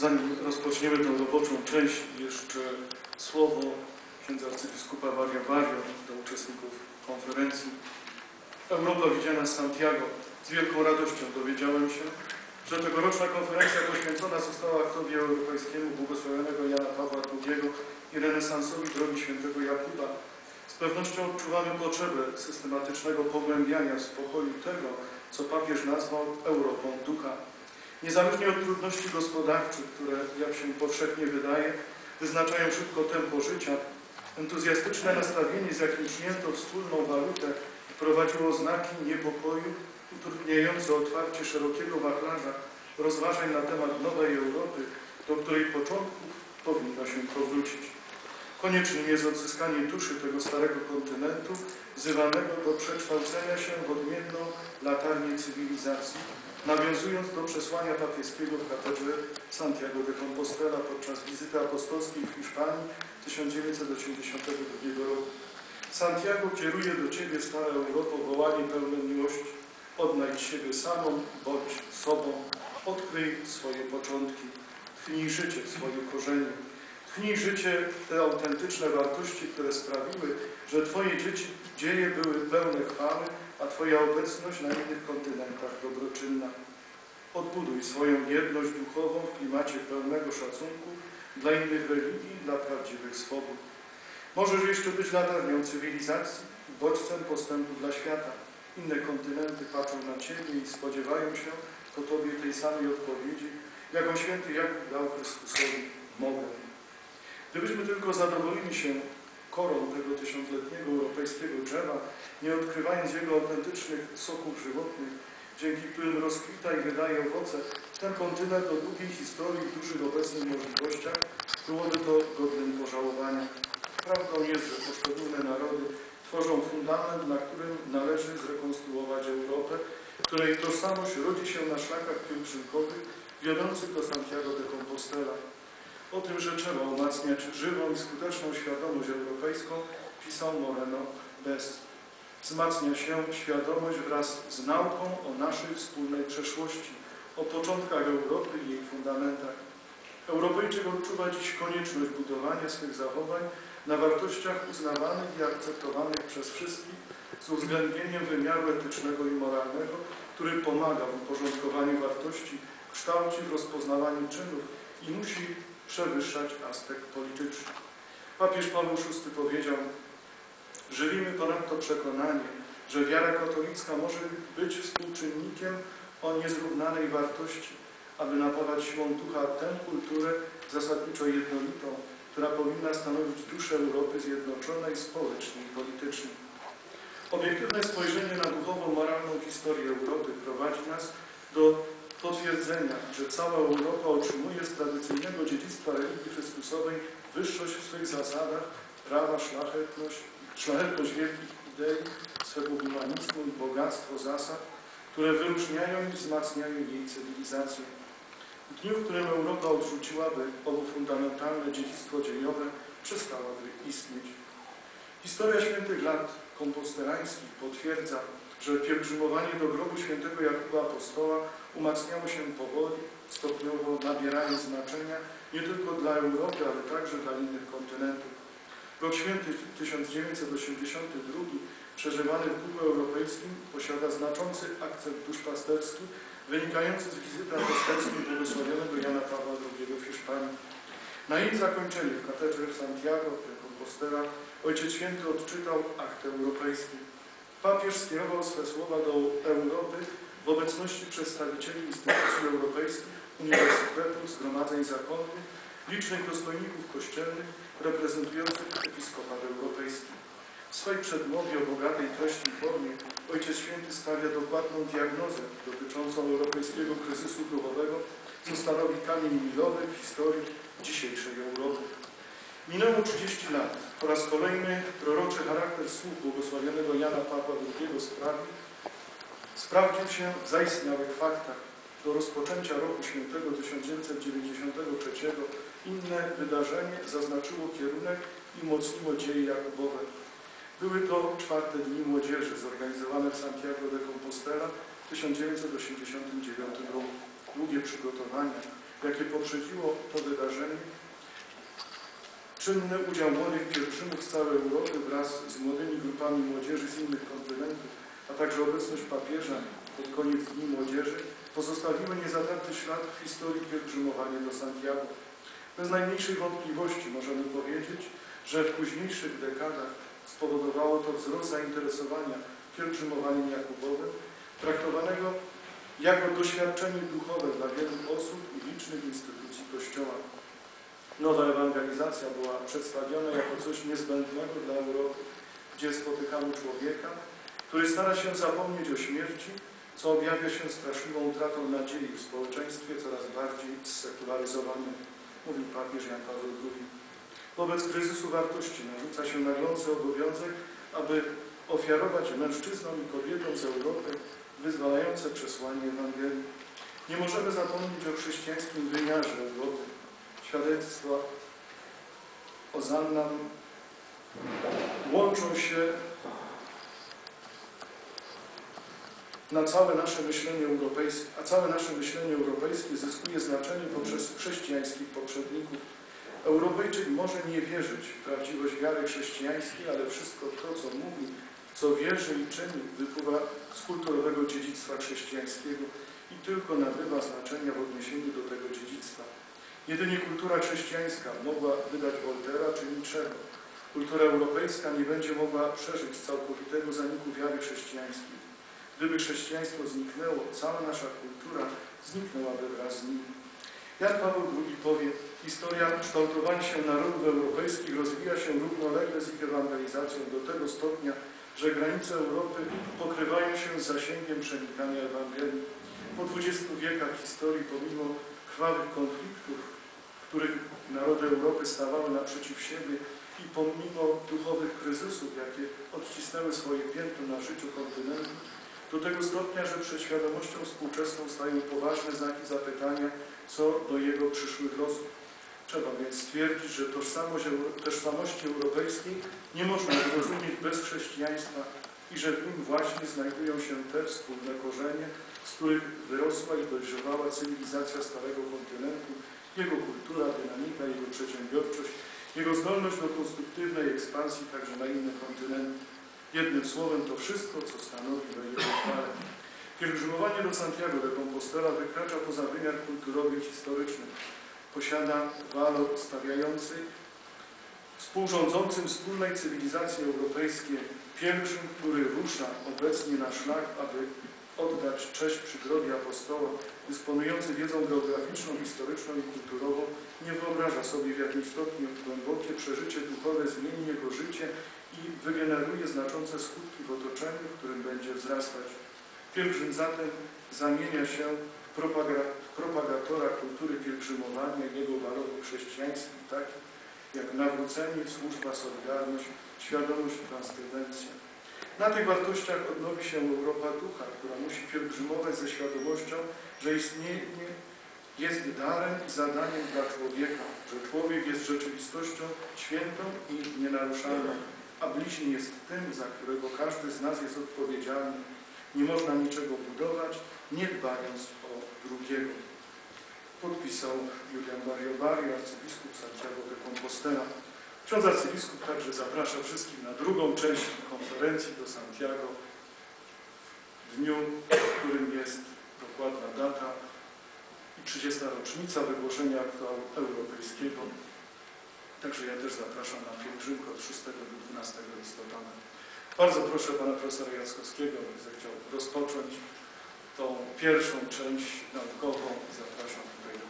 Zanim rozpoczniemy tę roboczą część, jeszcze słowo księdza arcybiskupa Maria Mario do uczestników konferencji. Europa widziana Santiago. Z wielką radością dowiedziałem się, że tegoroczna konferencja poświęcona została aktowi europejskiemu błogosławionego Jana Pawła II i renesansowi drogi świętego Jakuba. Z pewnością odczuwamy potrzebę systematycznego pogłębiania spokoju tego, co papież nazwał Europą ducha. Niezależnie od trudności gospodarczych, które, jak się powszechnie wydaje, wyznaczają szybko tempo życia, entuzjastyczne nastawienie, z jakim przyjęto wspólną walutę, wprowadziło znaki niepokoju, utrudniające otwarcie szerokiego wachlarza rozważań na temat nowej Europy, do której początku powinno się powrócić. Koniecznym jest odzyskanie duszy tego starego kontynentu, wzywanego do przekształcenia się w odmienną latarnię cywilizacji, nawiązując do przesłania papieskiego w katedrze Santiago de Compostela podczas wizyty apostolskiej w Hiszpanii 1982 roku. Santiago kieruje do Ciebie, stara Europo, wołanie pełne miłości. Odnajdź siebie samą, bądź sobą, odkryj swoje początki, tchnij życie swoje korzenie. Tchnij życie te autentyczne wartości, które sprawiły, że Twoje dzieci, dzieje były pełne chwały, a Twoja obecność na innych kontynentach dobroczynna. Odbuduj swoją jedność duchową w klimacie pełnego szacunku dla innych religii i dla prawdziwych swobód. Możesz jeszcze być latarnią cywilizacji, bodźcem postępu dla świata. Inne kontynenty patrzą na Ciebie i spodziewają się po Tobie tej samej odpowiedzi, jaką święty Jakub dał Chrystusowi mogę. Gdybyśmy tylko zadowolili się korą tego tysiącletniego europejskiego drzewa, nie odkrywając jego autentycznych soków żywotnych, dzięki którym rozkwita i wydaje owoce, ten kontynent o długiej historii w dużych obecnych możliwościach byłoby to godnym pożałowania. Prawdą jest, że poszczególne narody tworzą fundament, na którym należy zrekonstruować Europę, której tożsamość rodzi się na szlakach pielgrzymkowych wiodących do Santiago de Compostela. O tym, że trzeba umacniać żywą i skuteczną świadomość europejską, pisał Moreno Bez. Wzmacnia się świadomość wraz z nauką o naszej wspólnej przeszłości, o początkach Europy i jej fundamentach. Europejczyk odczuwa dziś konieczność budowania swych zachowań na wartościach uznawanych i akceptowanych przez wszystkich z uwzględnieniem wymiaru etycznego i moralnego, który pomaga w uporządkowaniu wartości, kształci w rozpoznawaniu czynów i musi przewyższać aspekt polityczny. Papież Paweł VI powiedział, żywimy ponadto przekonanie, że wiara katolicka może być współczynnikiem o niezrównanej wartości, aby napawać siłą ducha tę kulturę zasadniczo jednolitą, która powinna stanowić duszę Europy zjednoczonej społecznie i politycznie. Obiektywne spojrzenie na duchowo-moralną historię Europy prowadzi nas do potwierdzenia, że cała Europa otrzymuje z tradycyjnego dziedzictwa religii Chrystusowej wyższość w swych zasadach, prawa, szlachetność, szlachetność wielkich idei, swego humanizmu i bogactwo zasad, które wyróżniają i wzmacniają jej cywilizację. W dniu, w którym Europa odrzuciłaby owo fundamentalne dziedzictwo dziejowe, przestałaby istnieć. Historia świętych lat komposterańskich potwierdza, że pielgrzymowanie do grobu świętego Jakuba Apostoła umacniało się powoli, stopniowo nabierając znaczenia nie tylko dla Europy, ale także dla innych kontynentów. Rok święty 1982, przeżywany w duchu europejskim, posiada znaczący akcent duszpasterski, wynikający z wizyty apostolskiej błogosławionego Jana Pawła II w Hiszpanii. Na jej zakończenie w katedrze w Santiago de Compostela Ojciec Święty odczytał akt europejski. Papież skierował swe słowa do Europy w obecności przedstawicieli instytucji europejskich, uniwersytetów, zgromadzeń zakonnych, licznych dostojników kościelnych reprezentujących episkopat europejski. W swojej przedmowie o bogatej treści i formie Ojciec Święty stawia dokładną diagnozę dotyczącą europejskiego kryzysu duchowego, co stanowi kamień milowy w historii dzisiejszej Europy. Minęło 30 lat. Po raz kolejny proroczy charakter słów błogosławionego Jana Pawła II sprawdził się w zaistniałych faktach. Do rozpoczęcia roku świętego 1993 inne wydarzenie zaznaczyło kierunek i umocniło dzieje Jakubowe. Były to czwarte dni młodzieży zorganizowane w Santiago de Compostela w 1989 roku. Długie przygotowania, jakie poprzedziło to wydarzenie, czynny udział młodych pielgrzymów z całej Europy wraz z młodymi grupami młodzieży z innych kontynentów, a także obecność papieża pod koniec Dni Młodzieży pozostawiły niezatarty ślad w historii pielgrzymowania do Santiago. Bez najmniejszej wątpliwości możemy powiedzieć, że w późniejszych dekadach spowodowało to wzrost zainteresowania pielgrzymowaniem jakubowym, traktowanego jako doświadczenie duchowe dla wielu osób i licznych instytucji Kościoła. Nowa ewangelizacja była przedstawiona jako coś niezbędnego dla Europy, gdzie spotykamy człowieka, który stara się zapomnieć o śmierci, co objawia się straszliwą utratą nadziei w społeczeństwie coraz bardziej zsekularyzowanym, mówił papież Jan Paweł II. Wobec kryzysu wartości narzuca się naglący obowiązek, aby ofiarować mężczyznom i kobietom z Europy wyzwalające przesłanie Ewangelii. Nie możemy zapomnieć o chrześcijańskim wymiarze Europy. Świadectwa Ozanna łączą się na całe nasze myślenie europejskie, a całe nasze myślenie europejskie zyskuje znaczenie poprzez chrześcijańskich poprzedników. Europejczyk może nie wierzyć w prawdziwość wiary chrześcijańskiej, ale wszystko to, co mówi, co wierzy i czyni, wypływa z kulturowego dziedzictwa chrześcijańskiego i tylko nabywa znaczenia w odniesieniu do tego dziedzictwa. Jedynie kultura chrześcijańska mogła wydać Woltera czy Niczego. Kultura europejska nie będzie mogła przeżyć całkowitego zaniku wiary chrześcijańskiej. Gdyby chrześcijaństwo zniknęło, cała nasza kultura zniknęłaby wraz z nim. Jan Paweł II powie, historia kształtowania się narodów europejskich rozwija się równolegle z ich ewangelizacją do tego stopnia, że granice Europy pokrywają się z zasięgiem przenikania Ewangelii. Po 20 wiekach historii, pomimo krwawych konfliktów, w których narody Europy stawały naprzeciw siebie i pomimo duchowych kryzysów, jakie odcisnęły swoje piętno na życiu kontynentu, do tego stopnia, że przed świadomością współczesną stają poważne znaki zapytania co do jego przyszłych losów. Trzeba więc stwierdzić, że tożsamość, tożsamości europejskiej nie można zrozumieć bez chrześcijaństwa i że w nim właśnie znajdują się te wspólne korzenie, z których wyrosła i dojrzewała cywilizacja Starego Kontynentu, jego kultura, dynamika, jego przedsiębiorczość, jego zdolność do konstruktywnej ekspansji także na inne kontynenty. Jednym słowem to wszystko, co stanowi o jego chwale. Pielgrzymowanie do Santiago de Compostela wykracza poza wymiar kulturowy i historyczny. Posiada walor stawiający współrządzącym wspólnej cywilizacji europejskiej pielgrzym, który rusza obecnie na szlak, aby oddać cześć przy grobie apostoła, dysponujący wiedzą geograficzną, historyczną i kulturową, nie wyobraża sobie w jakim stopniu głębokie przeżycie duchowe zmieni jego życie i wygeneruje znaczące skutki w otoczeniu, w którym będzie wzrastać. Pielgrzym zatem zamienia się w, propaga w propagatora kultury pielgrzymowania jego walorów chrześcijańskich, takich jak nawrócenie, służba, solidarność, świadomość transcendencja. Na tych wartościach odnowi się Europa ducha, która musi pielgrzymować ze świadomością, że istnienie jest darem i zadaniem dla człowieka, że człowiek jest rzeczywistością świętą i nienaruszalną, a bliźni jest tym, za którego każdy z nas jest odpowiedzialny. Nie można niczego budować, nie dbając o drugiego. Podpisał Julian Mario Bari, arcybiskup Santiago de Compostela. Ksiądz arcybiskup także zaprasza wszystkich na drugą część konferencji do Santiago w dniu, w którym jest dokładna data i 30. rocznica wygłoszenia aktu europejskiego. Także ja też zapraszam na pielgrzymkę od 6 do 12 listopada. Bardzo proszę pana profesora Jackowskiego, aby zechciał rozpocząć tą pierwszą część naukową i zapraszam tutaj do